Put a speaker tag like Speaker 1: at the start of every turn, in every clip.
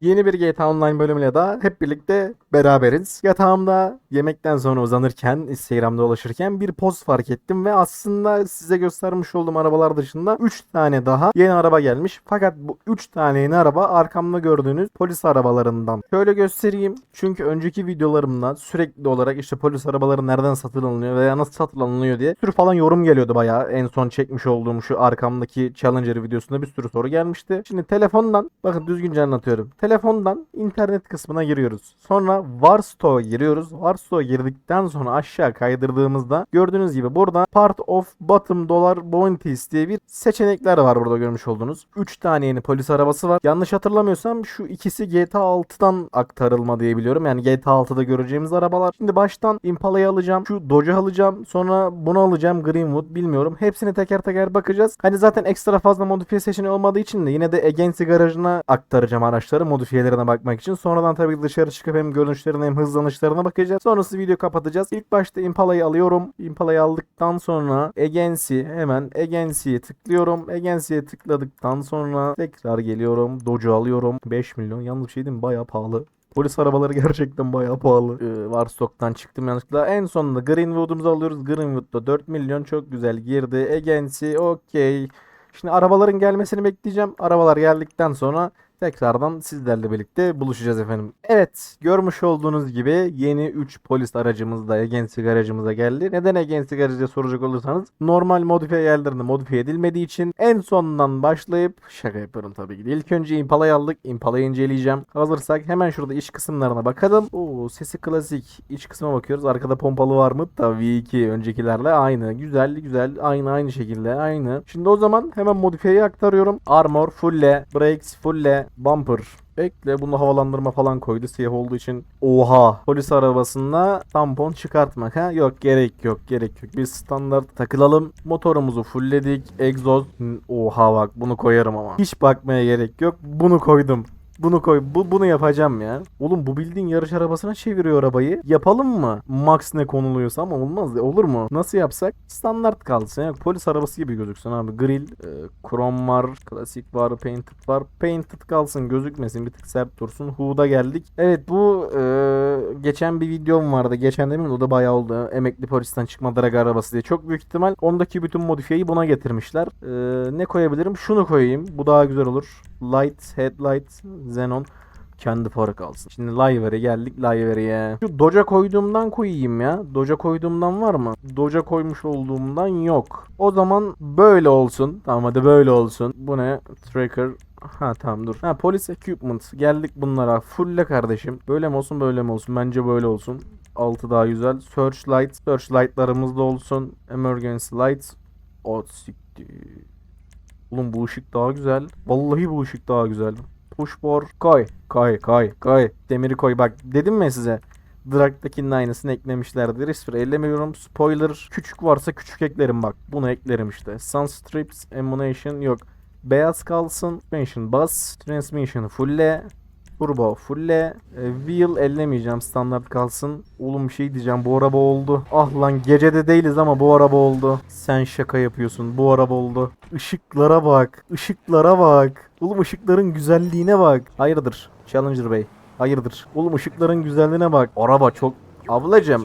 Speaker 1: Yeni bir GTA Online bölümüyle daha hep birlikte beraberiz. Yatağımda yemekten sonra uzanırken, Instagram'da dolaşırken bir post fark ettim ve aslında size göstermiş olduğum arabalar dışında 3 tane daha yeni araba gelmiş. Fakat bu 3 tane yeni araba arkamda gördüğünüz polis arabalarından. Şöyle göstereyim. Çünkü önceki videolarımda sürekli olarak işte polis arabaları nereden satın alınıyor veya nasıl satın alınıyor diye sürü falan yorum geliyordu bayağı. En son çekmiş olduğum şu arkamdaki Challenger videosunda bir sürü soru gelmişti. Şimdi telefondan bakın düzgünce anlatıyorum. Telefondan internet kısmına giriyoruz. Sonra Warsto'ya giriyoruz. Warsto'ya girdikten sonra aşağı kaydırdığımızda gördüğünüz gibi burada Part of Bottom Dollar Bounties diye bir seçenekler var burada görmüş olduğunuz. 3 tane yeni polis arabası var. Yanlış hatırlamıyorsam şu ikisi GTA 6'dan aktarılma diye biliyorum. Yani GTA 6'da göreceğimiz arabalar. Şimdi baştan Impala'yı alacağım. Şu Dodge'u alacağım. Sonra bunu alacağım. Greenwood bilmiyorum. Hepsini teker teker bakacağız. Hani zaten ekstra fazla modifiye seçeneği olmadığı için de yine de Agency garajına aktaracağım araçları modifiyelerine bakmak için. Sonradan tabii dışarı çıkıp hem görünüşlerine hem hızlanışlarına bakacağız. Sonrası video kapatacağız. İlk başta Impala'yı alıyorum. Impala'yı aldıktan sonra Agency hemen Agency'ye tıklıyorum. Agency'ye tıkladıktan sonra tekrar geliyorum. Dodge'u alıyorum. 5 milyon. Yalnız bir şey değil mi? Bayağı pahalı. Polis arabaları gerçekten bayağı pahalı. Ee, var stoktan çıktım yanlışlıkla. En sonunda Greenwood'umuzu alıyoruz. Greenwood'da 4 milyon çok güzel girdi. Agency okey. Şimdi arabaların gelmesini bekleyeceğim. Arabalar geldikten sonra tekrardan sizlerle birlikte buluşacağız efendim. Evet görmüş olduğunuz gibi yeni 3 polis aracımız da Agency garajımıza geldi. Neden Agency garajı soracak olursanız normal modifiye yerlerinde modifiye edilmediği için en sondan başlayıp şaka yapıyorum tabii ki. İlk önce Impala'yı aldık. Impala'yı inceleyeceğim. Hazırsak hemen şurada iç kısımlarına bakalım. Oo sesi klasik. İç kısma bakıyoruz. Arkada pompalı var mı? Tabii V2 öncekilerle aynı. Güzel güzel. Aynı aynı şekilde. Aynı. Şimdi o zaman hemen modifiyeyi aktarıyorum. Armor fulle. Brakes fulle. Bumper Bekle bunu havalandırma falan koydu siyah olduğu için. Oha. Polis arabasında tampon çıkartmak ha? Yok gerek yok gerek yok. Biz standart takılalım. Motorumuzu fullledik. Egzoz. Oha bak bunu koyarım ama. Hiç bakmaya gerek yok. Bunu koydum. Bunu koy. Bu, bunu yapacağım ya. Oğlum bu bildiğin yarış arabasına çeviriyor arabayı. Yapalım mı? Max ne konuluyorsa ama olmaz. Olur mu? Nasıl yapsak? Standart kalsın ya. Polis arabası gibi gözüksün abi. Grill, e, var, klasik var, painted var. Painted kalsın gözükmesin. Bir tık sert dursun. Huda geldik. Evet bu e, geçen bir videom vardı. Geçen demin o da bayağı oldu. Emekli polisten çıkma drag arabası diye. Çok büyük ihtimal ondaki bütün modifiyeyi buna getirmişler. E, ne koyabilirim? Şunu koyayım. Bu daha güzel olur. Light, headlight, xenon kendi farı kalsın. Şimdi Livery'e geldik Livery'e. Şu Doja koyduğumdan koyayım ya. Doja koyduğumdan var mı? Doja koymuş olduğumdan yok. O zaman böyle olsun. Tamam hadi böyle olsun. Bu ne? Tracker. Ha tamam dur. Ha polis equipment. Geldik bunlara. Fulle kardeşim. Böyle mi olsun böyle mi olsun? Bence böyle olsun. Altı daha güzel. Searchlight. Searchlight'larımız da olsun. Emergency lights. O siktir. Oğlum bu ışık daha güzel. Vallahi bu ışık daha güzel. Push bor koy. Koy koy koy. Demiri koy bak dedim mi size? Drag'dakinin aynısını eklemişlerdir. Hiçbir ellemiyorum. Spoiler küçük varsa küçük eklerim bak. Bunu eklerim işte. Sun strips, emulation yok. Beyaz kalsın. Suspension bas. Transmission fulle. Turbo fulle. E, wheel ellemeyeceğim. Standart kalsın. Oğlum bir şey diyeceğim. Bu araba oldu. Ah lan gecede değiliz ama bu araba oldu. Sen şaka yapıyorsun. Bu araba oldu. Işıklara bak. Işıklara bak. Oğlum ışıkların güzelliğine bak. Hayırdır? Challenger Bey. Hayırdır? Oğlum ışıkların güzelliğine bak. Araba çok... Ablacım.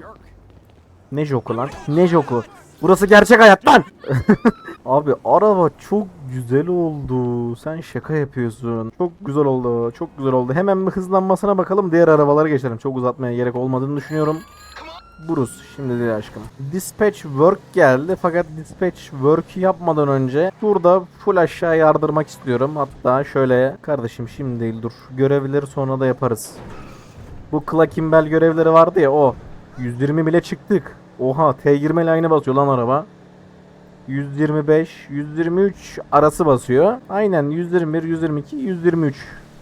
Speaker 1: Ne joku lan? Ne joku? Burası gerçek hayat lan. Abi araba çok güzel oldu. Sen şaka yapıyorsun. Çok güzel oldu. Çok güzel oldu. Hemen bir hızlanmasına bakalım. Diğer arabalara geçelim. Çok uzatmaya gerek olmadığını düşünüyorum. Bruce şimdi değil aşkım. Dispatch work geldi fakat dispatch work yapmadan önce şurada full aşağı yardırmak istiyorum. Hatta şöyle kardeşim şimdi değil dur. Görevleri sonra da yaparız. Bu Clackimbel görevleri vardı ya o. 120 bile çıktık. Oha T20 ile aynı basıyor lan araba. 125, 123 arası basıyor. Aynen 121, 122, 123.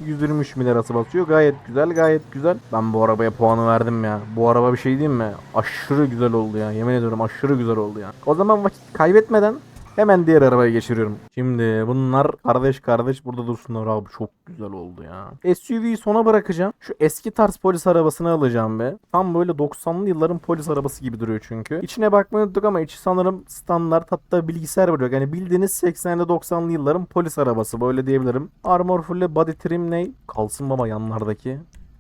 Speaker 1: 123 mil arası basıyor. Gayet güzel, gayet güzel. Ben bu arabaya puanı verdim ya. Bu araba bir şey diyeyim mi? Aşırı güzel oldu ya. Yemin ediyorum aşırı güzel oldu ya. O zaman vakit kaybetmeden Hemen diğer arabaya geçiriyorum. Şimdi bunlar kardeş kardeş burada dursunlar abi çok güzel oldu ya. SUV'yi sona bırakacağım. Şu eski tarz polis arabasını alacağım be. Tam böyle 90'lı yılların polis arabası gibi duruyor çünkü. İçine bakmayı unuttuk ama içi sanırım standart hatta bilgisayar var. Yani bildiğiniz 80'li 90'lı yılların polis arabası böyle diyebilirim. Armor full body trim ne? Kalsın baba yanlardaki.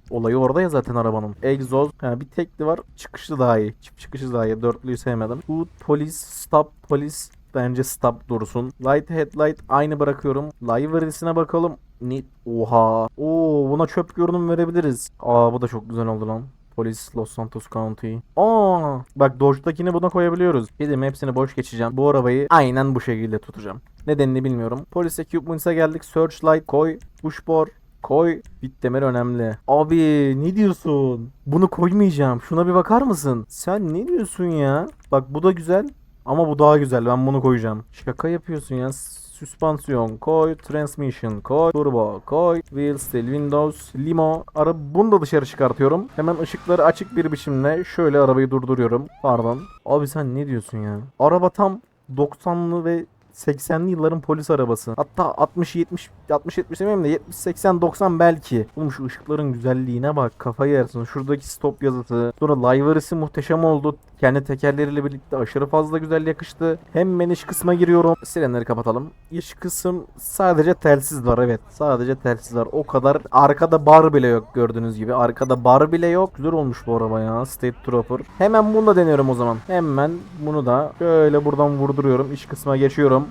Speaker 1: Olayı orada ya zaten arabanın. Egzoz. Ha, bir tekli var. Çıkışı daha iyi. Çıkışı daha iyi. Dörtlüyü sevmedim. Hood, polis, stop, polis. Bence stop dursun. Light headlight aynı bırakıyorum. Livery'sine bakalım. Ne? Oha. Oo buna çöp görünüm verebiliriz. Aa bu da çok güzel oldu lan. Polis Los Santos County. Aa bak Dodge'dakini buna koyabiliyoruz. Dedim hepsini boş geçeceğim. Bu arabayı aynen bu şekilde tutacağım. Nedenini bilmiyorum. Polis equipments'a geldik. Searchlight koy. Pushbor koy. Bit demir önemli. Abi ne diyorsun? Bunu koymayacağım. Şuna bir bakar mısın? Sen ne diyorsun ya? Bak bu da güzel. Ama bu daha güzel. Ben bunu koyacağım. Şaka yapıyorsun ya. Süspansiyon koy, transmission koy, turbo koy, wheel still, windows, limo. Ara bunu da dışarı çıkartıyorum. Hemen ışıkları açık bir biçimde şöyle arabayı durduruyorum. Pardon. Abi sen ne diyorsun ya? Araba tam 90'lı ve 80'li yılların polis arabası. Hatta 60 70 60 70 demeyeyim de 70 80 90 belki. Oğlum şu ışıkların güzelliğine bak. Kafayı yersin. Şuradaki stop yazısı. Sonra livery'si muhteşem oldu. Kendi tekerleriyle birlikte aşırı fazla güzel yakıştı. Hemen iç kısma giriyorum. Sirenleri kapatalım. İç kısım sadece telsiz var evet. Sadece telsiz var. O kadar. Arkada bar bile yok gördüğünüz gibi. Arkada bar bile yok. Güzel olmuş bu araba ya. State Trooper. Hemen bunu da deniyorum o zaman. Hemen bunu da şöyle buradan vurduruyorum. İç kısma geçiyorum.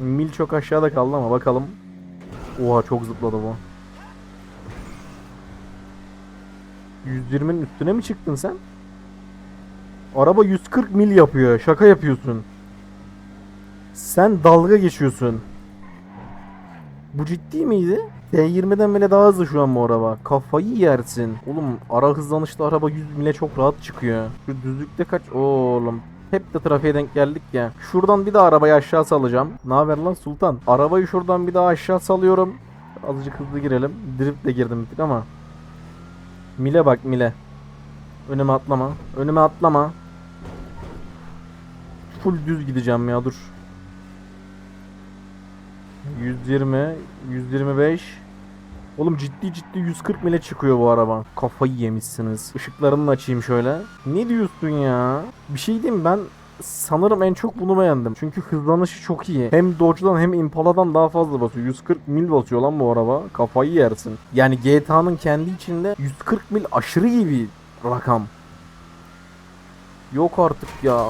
Speaker 1: Mil çok aşağıda kaldı ama bakalım. Oha çok zıpladı bu. 120'nin üstüne mi çıktın sen? Araba 140 mil yapıyor. Şaka yapıyorsun. Sen dalga geçiyorsun. Bu ciddi miydi? T20'den bile daha hızlı şu an bu araba. Kafayı yersin. Oğlum ara hızlanışta araba 100 mile çok rahat çıkıyor. Şu düzlükte kaç? Oğlum hep de trafiğe denk geldik ya. Şuradan bir daha arabayı aşağı salacağım. Ne haber lan Sultan? Arabayı şuradan bir daha aşağı salıyorum. Azıcık hızlı girelim. Drift de girdim bir ama. Mile bak mile. Önüme atlama. Önüme atlama. Full düz gideceğim ya dur. 120, 125. Oğlum ciddi ciddi 140 mile çıkıyor bu araba. Kafayı yemişsiniz. Işıklarını açayım şöyle. Ne diyorsun ya? Bir şey diyeyim ben sanırım en çok bunu beğendim. Çünkü hızlanışı çok iyi. Hem Dodge'dan hem Impala'dan daha fazla basıyor. 140 mil basıyor lan bu araba. Kafayı yersin. Yani GTA'nın kendi içinde 140 mil aşırı iyi bir rakam. Yok artık ya.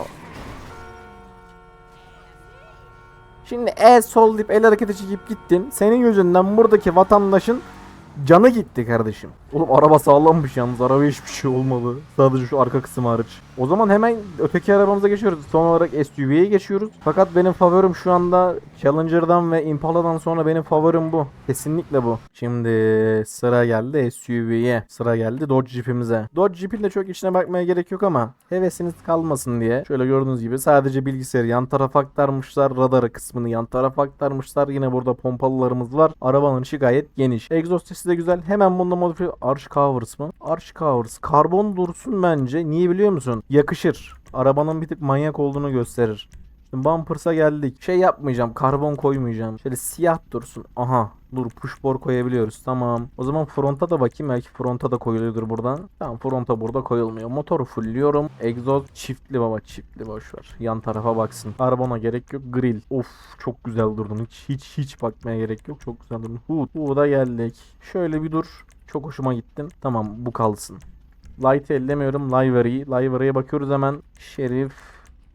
Speaker 1: Şimdi e sol dip el hareketi çekip gittin. Senin yüzünden buradaki vatandaşın canı gitti kardeşim. Oğlum araba sağlammış yalnız. Araba hiçbir şey olmadı. Sadece şu arka kısım hariç. O zaman hemen öteki arabamıza geçiyoruz. Son olarak SUV'ye geçiyoruz. Fakat benim favorim şu anda Challenger'dan ve Impala'dan sonra benim favorim bu. Kesinlikle bu. Şimdi sıra geldi SUV'ye. Sıra geldi Dodge Jeep'imize. Dodge Jeep'in de çok içine bakmaya gerek yok ama hevesiniz kalmasın diye. Şöyle gördüğünüz gibi sadece bilgisayarı yan tarafa aktarmışlar. Radarı kısmını yan tarafa aktarmışlar. Yine burada pompalılarımız var. Arabanın içi gayet geniş. Egzoz sesi de güzel. Hemen bunda modifiye... Arch Covers mı? Arch Covers. Karbon dursun bence. Niye biliyor musun? Yakışır. Arabanın bir tık manyak olduğunu gösterir. Şimdi bumpers'a geldik. Şey yapmayacağım. Karbon koymayacağım. Şöyle siyah dursun. Aha. Dur push bar koyabiliyoruz. Tamam. O zaman fronta da bakayım. Belki fronta da koyuluyordur buradan. Tamam fronta burada koyulmuyor. Motoru fullliyorum. Egzoz çiftli baba çiftli boş ver. Yan tarafa baksın. Karbona gerek yok. Grill. Of çok güzel durdun. Hiç hiç hiç bakmaya gerek yok. Çok güzel durdun. Hood. Hood'a geldik. Şöyle bir dur. Çok hoşuma gittin. Tamam bu kalsın. Light'ı ellemiyorum. Livery. Livery'e bakıyoruz hemen. Şerif.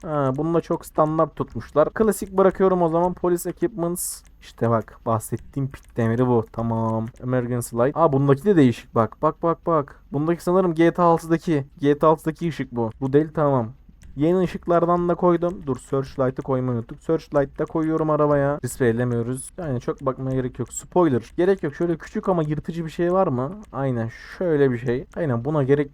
Speaker 1: Ha, bunu da çok standart tutmuşlar. Klasik bırakıyorum o zaman. Police Equipments. İşte bak bahsettiğim pit demiri bu. Tamam. Emergency Light. Aa bundaki de değişik bak. Bak bak bak. Bundaki sanırım GTA 6'daki. GTA 6'daki ışık bu. Bu değil tamam. Yeni ışıklardan da koydum. Dur Searchlight'ı koymayı unuttuk. Searchlight'ta koyuyorum arabaya. Displaylemiyoruz. Yani çok bakmaya gerek yok. Spoiler. Gerek yok. Şöyle küçük ama yırtıcı bir şey var mı? Aynen şöyle bir şey. Aynen buna gerek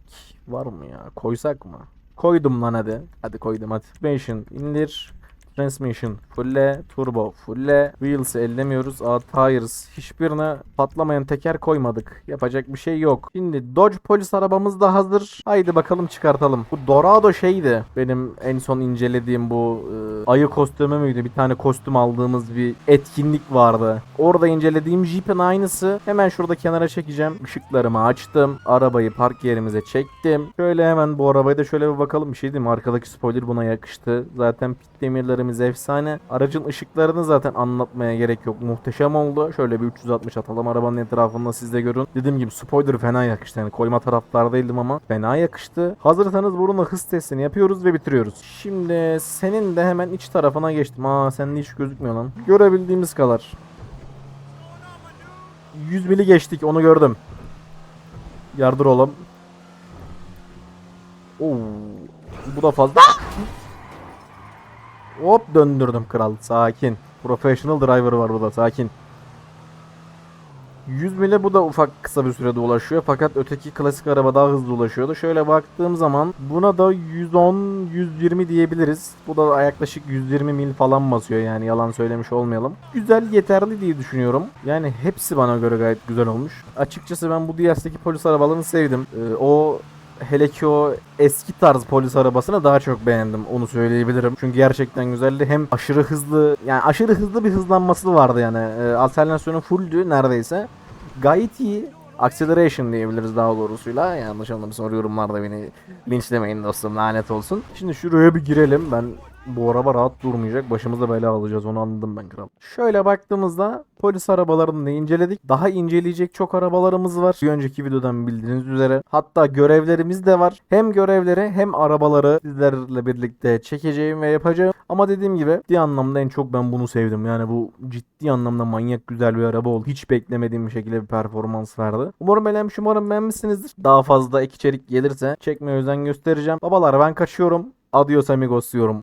Speaker 1: var mı ya? Koysak mı? Koydum lan hadi. Hadi koydum hadi. Suspension indir. Transmission fulle. Turbo fulle. Wheels'ı ellemiyoruz. Tires. Hiçbirine patlamayan teker koymadık. Yapacak bir şey yok. Şimdi Dodge polis arabamız da hazır. Haydi bakalım çıkartalım. Bu Dorado şeydi. Benim en son incelediğim bu e, ayı kostümü müydü? Bir tane kostüm aldığımız bir etkinlik vardı. Orada incelediğim Jeep'in aynısı. Hemen şurada kenara çekeceğim. Işıklarımı açtım. Arabayı park yerimize çektim. Şöyle hemen bu arabaya da şöyle bir bakalım. Bir şey diyeyim mi? Arkadaki spoiler buna yakıştı. Zaten pit demirlerimiz efsane. Aracın ışıklarını zaten anlatmaya gerek yok. Muhteşem oldu. Şöyle bir 360 atalım arabanın etrafında siz de görün. Dediğim gibi spoiler fena yakıştı. Yani koyma taraflardaydım ama fena yakıştı. Hazırsanız bununla hız testini yapıyoruz ve bitiriyoruz. Şimdi senin de hemen iç tarafına geçtim. Aa sende hiç gözükmüyor lan. Görebildiğimiz kadar. 100 mili geçtik onu gördüm. Yardır oğlum. Oo, bu da fazla. Hop döndürdüm kral. Sakin. Professional driver var burada. Sakin. 100 mile bu da ufak kısa bir sürede ulaşıyor. Fakat öteki klasik araba daha hızlı ulaşıyordu. Şöyle baktığım zaman buna da 110-120 diyebiliriz. Bu da yaklaşık 120 mil falan basıyor yani yalan söylemiş olmayalım. Güzel yeterli diye düşünüyorum. Yani hepsi bana göre gayet güzel olmuş. Açıkçası ben bu Dias'taki polis arabalarını sevdim. Ee, o hele ki o eski tarz polis arabasını daha çok beğendim onu söyleyebilirim. Çünkü gerçekten güzeldi. Hem aşırı hızlı yani aşırı hızlı bir hızlanması vardı yani. Ee, alternasyonu fulldü neredeyse. Gayet iyi. Acceleration diyebiliriz daha doğrusuyla. Yanlış anlamışsın yorumlarda beni linçlemeyin dostum lanet olsun. Şimdi şuraya bir girelim. Ben bu araba rahat durmayacak. Başımıza bela alacağız onu anladım ben kral. Şöyle baktığımızda polis arabalarını inceledik. Daha inceleyecek çok arabalarımız var. Bir önceki videodan bildiğiniz üzere. Hatta görevlerimiz de var. Hem görevleri hem arabaları sizlerle birlikte çekeceğim ve yapacağım. Ama dediğim gibi ciddi anlamda en çok ben bunu sevdim. Yani bu ciddi anlamda manyak güzel bir araba oldu. Hiç beklemediğim bir şekilde bir performans verdi. Umarım beğenmiş, umarım beğenmişsinizdir. Daha fazla ek içerik gelirse çekmeye özen göstereceğim. Babalar ben kaçıyorum. Adios amigos diyorum.